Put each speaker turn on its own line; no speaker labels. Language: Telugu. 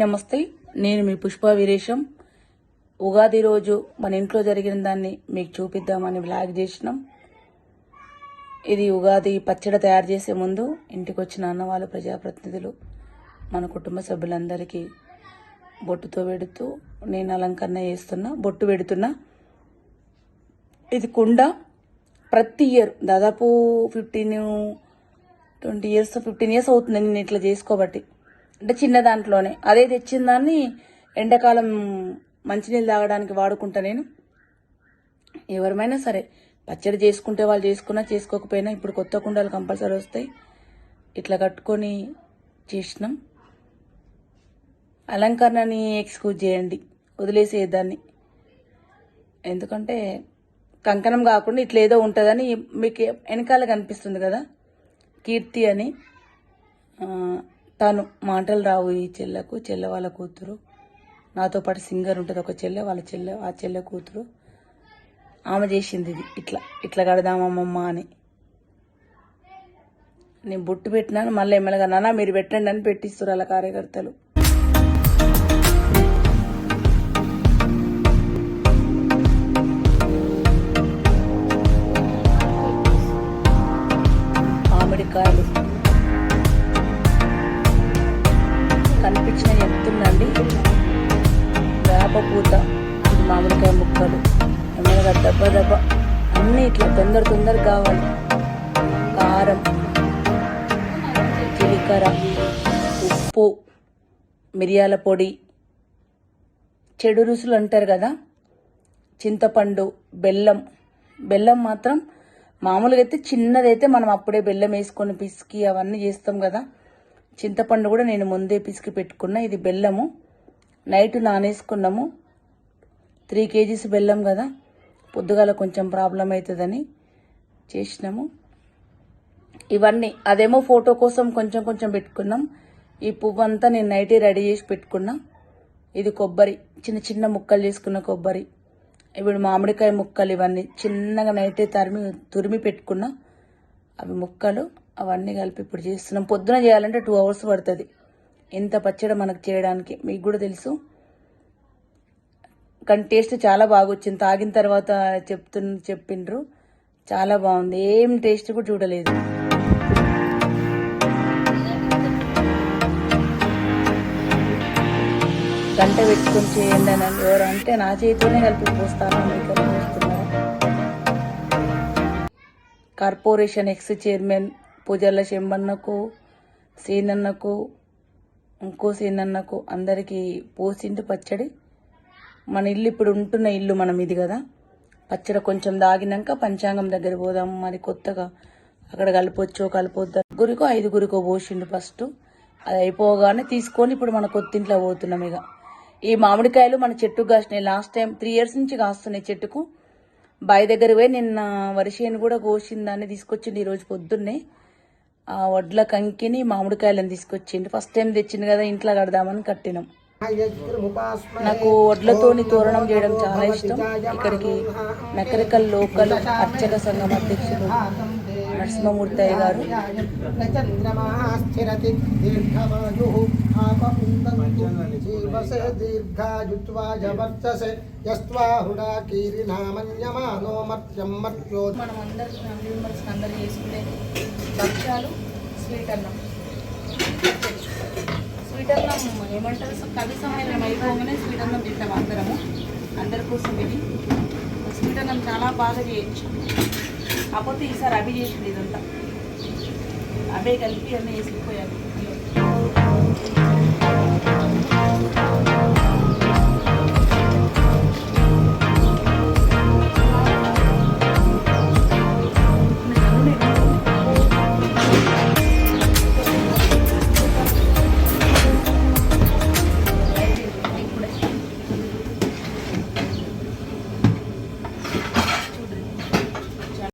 నమస్తే నేను మీ పుష్ప వీరేశం. ఉగాది రోజు మన ఇంట్లో జరిగిన దాన్ని మీకు చూపిద్దామని బ్లాగ్ చేసినాం. ఇది ఉగాది పచ్చడి తయారు చేసే ముందు ఇంటికి వచ్చిన అన్నవాళ్ళు ప్రజాప్రతినిధులు మన కుటుంబ సభ్యులందరికీ బొట్టుతో పెడుతూ నేను అలంకరణ చేస్తున్నా బొట్టు పెడుతున్నా. ఇది కుండ. ప్రతి ఇయర్ దాదాపు fifteen twenty years fifteen years అవుతుంది నేను ఇట్లా చేసుకోబట్టి. అంటే చిన్న దాంట్లోనే. అదే తెచ్చిన దాన్ని ఎండాకాలం మంచినీళ్ళు తాగడానికి వాడుకుంటా నేను. ఎవరమైనా సరే పచ్చడి చేసుకుంటే వాళ్ళు చేసుకున్నా చేసుకోకపోయినా ఇప్పుడు కొత్త కుండలు కంపల్సరీ వస్తాయి. ఇట్లా కట్టుకొని చేసినాం. అలంకరణని ఎక్స్క్యూజ్ చేయండి. వదిలేసేదాన్ని ఎందుకంటే కంకణం కాకుండా ఇట్లా ఏదో ఉంటుందని మీకు వెనకాల కనిపిస్తుంది కదా కీర్తి అని. తను మాటలు రావు ఈ చెల్లకు చెల్లె వాళ్ళ కూతురు. నాతో పాటు సింగర్ ఉంటుంది ఒక చెల్లె వాళ్ళ చెల్లె ఆ చెల్లె కూతురు. ఆమె చేసింది ఇది. ఇట్లా ఇట్లా కడదామమ్మమ్మ అని. నేను బొట్టు పెట్టినాను మళ్ళీ ఎమ్మెల్యేగా నాన్న మీరు పెట్టండి అని పెట్టిస్తారు అలా కార్యకర్తలు. కనిపించిన చెప్తుందండి వేప పూత ఇది మామిడికాయ ముక్కలు. ఎమ్మెల్యేగా దెబ్బ దెబ్బ. అన్నీ ఇట్లా తొందర తొందర కావాలి. కారం జీలకర్ర ఉప్పు మిరియాల పొడి. చెడు రుసులు అంటారు కదా? చింతపండు బెల్లం. బెల్లం మాత్రం మామూలుగా అయితే చిన్నదైతే మనం అప్పుడే బెల్లం వేసుకొని పిసికి అవన్నీ చేస్తాం కదా? చింతపండు కూడా నేను ముందే పిసికి పెట్టుకున్నా. ఇది బెల్లము. నైట్ నానేసుకున్నాము. త్రీ కేజీస్ బెల్లం కదా. పొద్దుగాల కొంచెం ప్రాబ్లం అవుతుందని చేసినాము. ఇవన్నీ అదేమో ఫోటో కోసం కొంచెం కొంచెం పెట్టుకున్నాం. ఈ పువ్వు అంతా నేను నైటే రెడీ చేసి పెట్టుకున్నా. ఇది కొబ్బరి చిన్న చిన్న ముక్కలు చేసుకున్న కొబ్బరి. ఇప్పుడు మామిడికాయ ముక్కలు ఇవన్నీ చిన్నగా నైటే తరిమి తురిమి పెట్టుకున్నా. అవి ముక్కలు. అవన్నీ కలిపి ఇప్పుడు చేస్తున్నాం. పొద్దున చేయాలంటే టూ అవర్స్ పడుతుంది. ఎంత పచ్చడి మనకు చేయడానికి మీకు కూడా తెలుసు. కానీ టేస్ట్ చాలా బాగా వచ్చింది తాగిన తర్వాత చెప్తు చెప్పిండ్రు. చాలా బాగుంది. ఏం టేస్ట్ కూడా చూడలేదు. గంట పెట్టుకొని చేయండి అని ఎవరు అంటే నా చేతితోనే కలిపి పోస్తాను మీకు కార్పొరేషన్ ఎక్స్ చైర్మన్ పూజల శంబన్నకు సీనన్నకు ఇంకో సీనన్నకు అందరికీ పోసింటి పచ్చడి. మన ఇల్లు ఇప్పుడు ఉంటున్న ఇల్లు మనం ఇది కదా. పచ్చడి కొంచెం దాగినాక పంచాంగం దగ్గర పోదాం. మరి కొత్తగా అక్కడ కలిపొచ్చో కలిపొద్దు గురికో ఐదుగురికో పోసిండు ఫస్ట్. అది అయిపోగానే తీసుకొని ఇప్పుడు మన కొత్తింట్లో పోతున్నాం ఇక. ఈ మామిడికాయలు మన చెట్టుకు కాసినాయి. లాస్ట్ టైం త్రీ ఇయర్స్ నుంచి కాస్తున్నాయి చెట్టుకు. బావి దగ్గర పోయి నిన్న వరిసేను కూడా కోసిన దాన్ని తీసుకొచ్చిండు ఈరోజు పొద్దున్నే. వడ్ల కంకిని మామిడికాయలను తీసుకొచ్చిండు. ఫస్ట్ టైం తెచ్చింది కదా ఇంట్లో కడదామని కట్టినాం. నాకు వడ్లతోని తోరణం చేయడం చాలా ఇష్టం. ఇక్కడికి నకరికల్ లోకల్ అర్చక సంఘం అధ్యక్షులు నరసింహమూర్తి అయ్య గారు.
చంద్రమాస్థిరతి దీర్ఘమాయు జీవసే దీర్ఘాయుత్వాయ వర్చసే యస్వాహుడా కీరినామన్యమానో మర్త్యం మర్త్యో
మనం అందరు ఫ్యామిలీ మెంబర్స్ అందరు చేసుకునే భక్ష్యాలు స్వీట్ అన్నం. స్వీట్ అన్నం ఏమంటారు? సో కవి సమ్మేళనం అయిపోగానే స్వీట్ అన్నం తింటాం అందరము. అందరి కోసం ఇది. స్వీట్ అన్నం చాలా బాగా చేయొచ్చు. కాకపోతే ఈసారి అవి చేసింది ఇదంతా. అవే కలిపి అన్నీ వేసిపోయాను